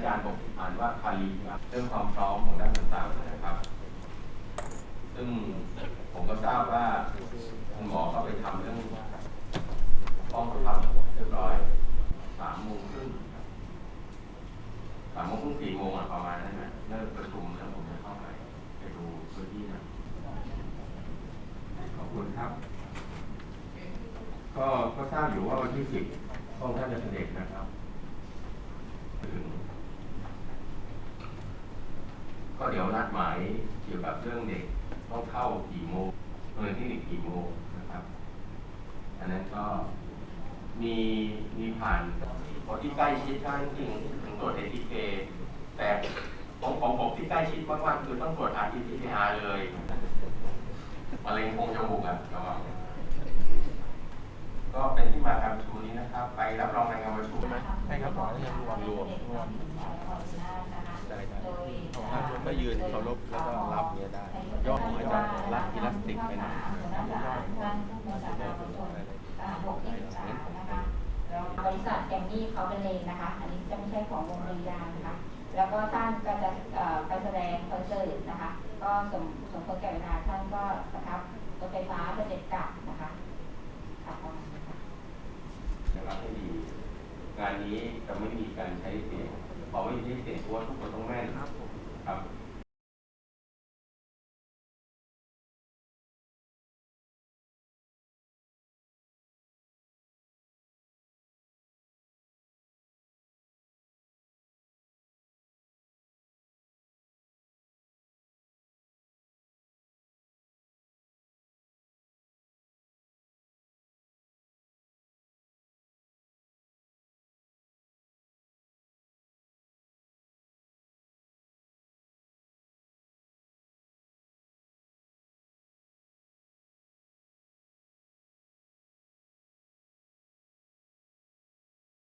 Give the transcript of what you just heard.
อาจารย์บอกอ่านว่าคาลีเรื่องความพร้อมของด้านต่างๆนะครับ ซึ่งผมก็ทราบว่าคุณหมอก็ไปทำเรื่องห้องประทับเรียบร้อยสามโมงครึ่งสามโมงครึ่งสี่โมงประมาณนั้นนะเริ่มประชุมแล้วผมจะเข้าไปไปดูพื้นที่นะขอบคุณครับ ก็ก็ทราบอยู่ว่าวันที่สิบพระองค์ท่านจะเสด็จนะครับถึง ก็เดี๋ยวนัดหมายเกี่ยวกับเรื่องเด็กต้องเข้ากี่โมงโรงเรียนที่หนึ่งกี่โมงนะครับอันนั้นก็มีมีผ่านคนที่ใกล้ชิดได้จริงๆถึงตรวจเอทีเคแต่ของของผมที่ใกล้ชิดมากๆคือต้องตรวจ RT-PCR เลยมะเร็งโพรงจมูกอะระวังก็เป็นที่มาการประชุมนี้นะครับ ไปรับรองรายงานประชุมใช่ครับหมอจะรวมรวม ยืนเคารพแล้วก็รับเนี้ยได้ย่อหัวจะรัดอิลาสติกไปหน่อยบริษัทแกมมี่เขาเป็นเลนนะคะ อันนี้จะไม่ใช่ของโรงพยาบาลนะคะแล้วก็ท่านก็จะไปแสดงคอนเสิร์ตนะคะ ก็สมสมควรแก่เวลาท่านก็ประทับรถไฟฟ้าเสด็จกลับนะคะค่ะประมาณนี้ค่ะครับให้ดีงานนี้จะไม่มีการใช้เสียงพอไม่มีใช้เสียงเพราะว่าทุกคนต้องแม่นครับ